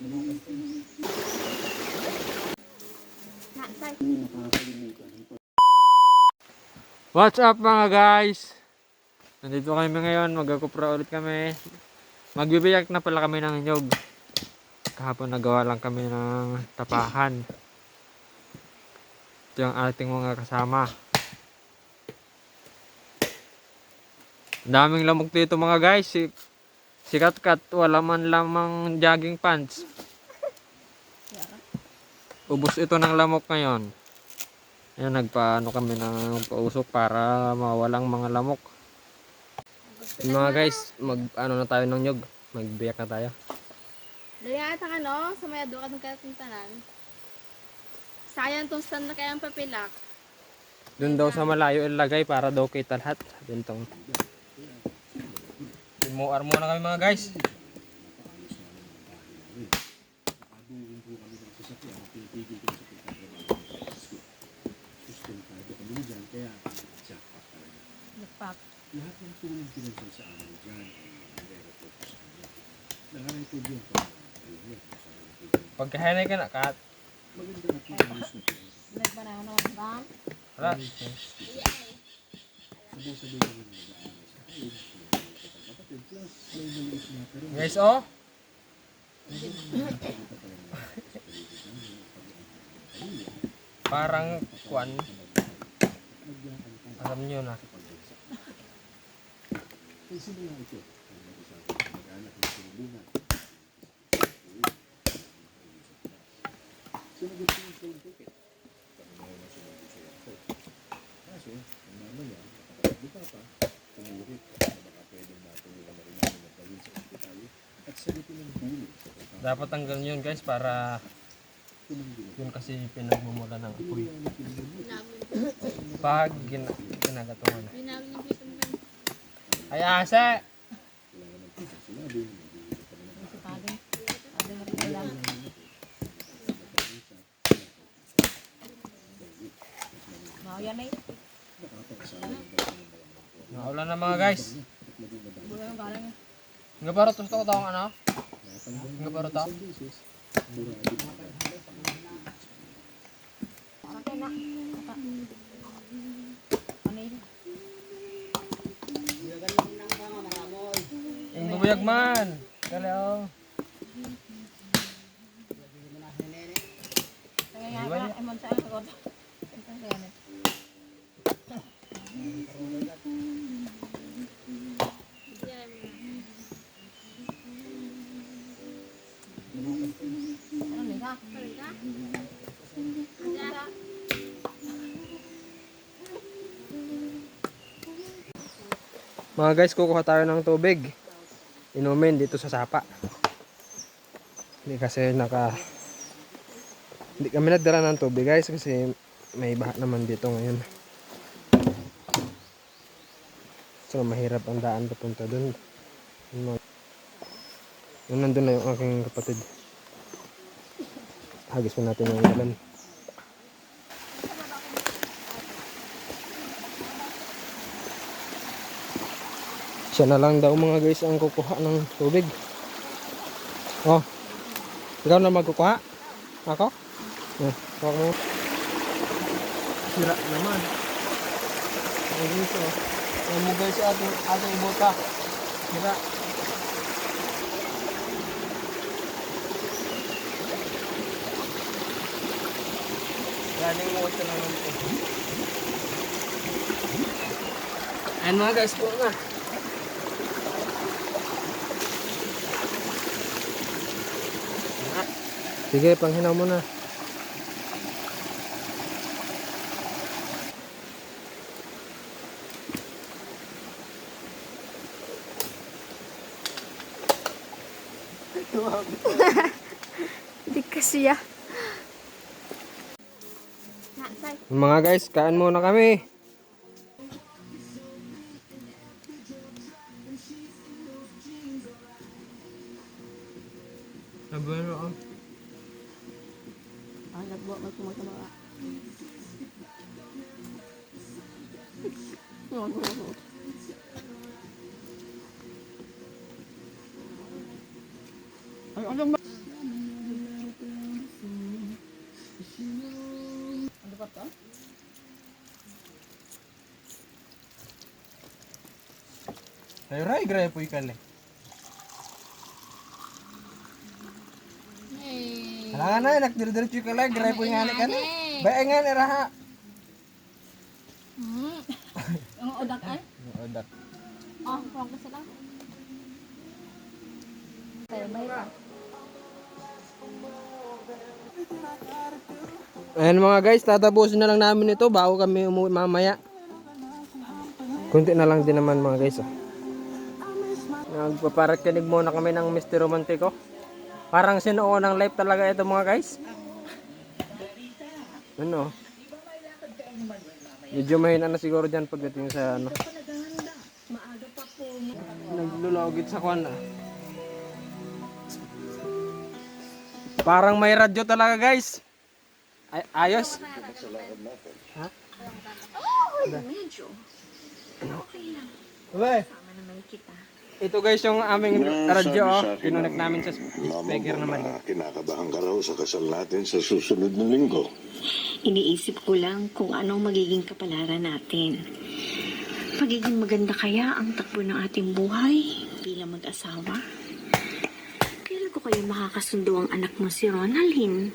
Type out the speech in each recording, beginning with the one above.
What's up mga guys? Nandito kami ngayon, magkakupra ulit kami. Magbibiyak na pala kami ng nyog. Kahapon nagawa lang kami ng tapahan. Ito yung ating mga kasama. Daming lamok dito mga guys. Si, si Katkat, wala man lamang jogging pants. Ubus ito ng lamok ngayon. Ayan, nagpaano kami ng pausok para mawalang mga lamok. Yung mga guys, mag ano na tayo ng nyog. Magbiyak na tayo. Dali nga ang ano, sa may ado ka ng katintanan. Sayang tong stand na kayang papilak. Doon daw sa malayo ilagay para daw kita lahat. Bintong. Imuar muna kami mga guys. Nagpak. Lahat ng tulong pinagsan sa amin dyan ay nare-report ko sa kanya. Nakarecord yun pa. Ayun yan, kung saan ang pwede. Pagkahanay ka na, kat. Maganda na po ang news na to. Nagbanao naman ba? Wala. Sabay-sabay naman na Guys, oh. Parang kwan. Alam nyo na. Ay, sino nga ito? Ang nag-usapan, mag-anak ng sinubungan. Sinagot ko yung sa ospital at sa pagkakataon. Dapat tanggal yun guys para na. yun kasi pinagmumula ng apoy. Na. Pag gina ginagatungan. Ay, Si Padeng. Padeng mo rin lang. Mga mga Naulan na mga guys. Nga to ano? Nga baro to? isang beses, murado na tayo. Parang kayo na. Yung bubuyag man. Kali oh. Kaya nga. Emon sa ano Mga guys, kukuha tayo ng tubig. Inumin dito sa sapa. Hindi kasi naka... Hindi kami nadala ng tubig guys kasi may baha naman dito ngayon. So mahirap ang daan papunta dun. Nandun na yung aking kapatid. Hagis mo natin yung ilan. Siya na lang daw mga guys ang kukuha ng tubig. Oh. Ikaw na magkukuha? Ako? Eh, huwag mo. Sira naman. Ang gusto. Yan mo guys ating, ating ibota. Sira. Galing mo ito naman ito. Ayan mga guys, po na. Sige, panghinaw mo na. Hindi kasi ah. Say. Mga guys, kain muna kami. Ayo ba ayo ray, gray ikan eh. Halangan na, nakdirdiritso ka lang, gray po yung anik-anik. Baengan, eraha. Hmm. Ang udak ay? Odak. Oh, focus lang. Tayo, bay pa. Ayan mga guys, tatapusin na lang namin ito bago kami umuwi mamaya. Kunti na lang din naman mga guys. Oh. Nagpaparakinig muna kami ng Mr. Romantico. Parang sinuo ng life talaga ito mga guys. Ano? Medyo mahina na siguro dyan pagdating sa ano. Naglulogit sa kwan ah. Parang may radyo talaga guys. Ay ayos. Ha? Uwe. Ito guys yung aming radyo oh. Kinunik namin sa speaker naman. na kinakabahan ka raw sa kasal natin sa susunod na linggo. Iniisip ko lang kung anong magiging kapalaran natin. Pagiging maganda kaya ang takbo ng ating buhay bilang mag-asawa? Kailan ko kayo makakasundo ang anak mo si Ronaldin?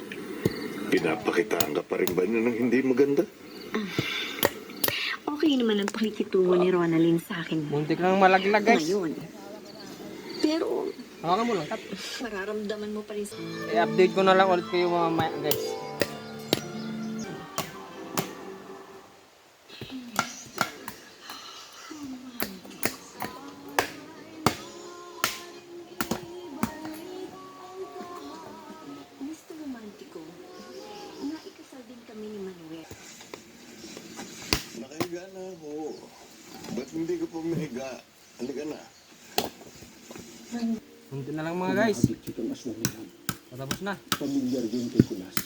Pinapakitaan ka pa rin ba niya ng hindi maganda? Okay naman ang pakikitungo ni Ronaldin sa akin Muntik nang malaglag guys. ngayon. Pero Hawakan mo lang. Kat. mararamdaman mo pa rin sa... I-update ko na lang ulit kayo mamaya guys. Nakahiga na ako. Ba't hindi ka pumihiga? Halika na. Muntik na lang mga guys. Itong aswang yan. Patapos na. Pamilyar din kay Kulas.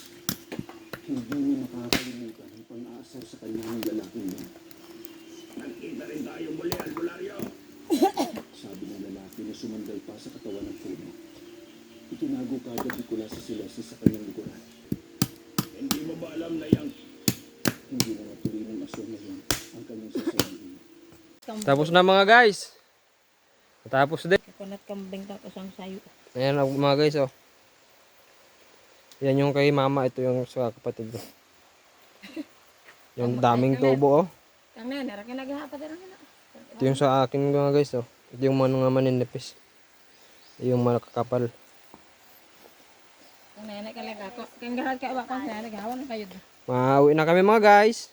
Hindi niya makakalimutan ang pang-aasar sa kanya ng lalaking yun. Nagkita rin tayo muli, Albularyo! Sabi ng lalaki na sumanday pa sa katawan ng puno. Itinago kagad ni Kulas sa silasi sa kanyang likuran. Hindi mo ba alam na yang... Hindi na natuloy ng aswang na yun ang kanyang sasabihin. Tapos na mga guys. Tapos din. Kunat kambing tapos ang sayo. Ayan mga guys oh. Yan yung kay mama, ito yung sa kapatid ko. Yung daming tubo oh. Ka na. Ito yung sa akin mga guys oh. Ito yung mga nga maninipis. Ito yung makakapal. Kang nana ka lang ako. Kang gahat ka ba kang nana gawan kayo. Mauwi na kami mga guys.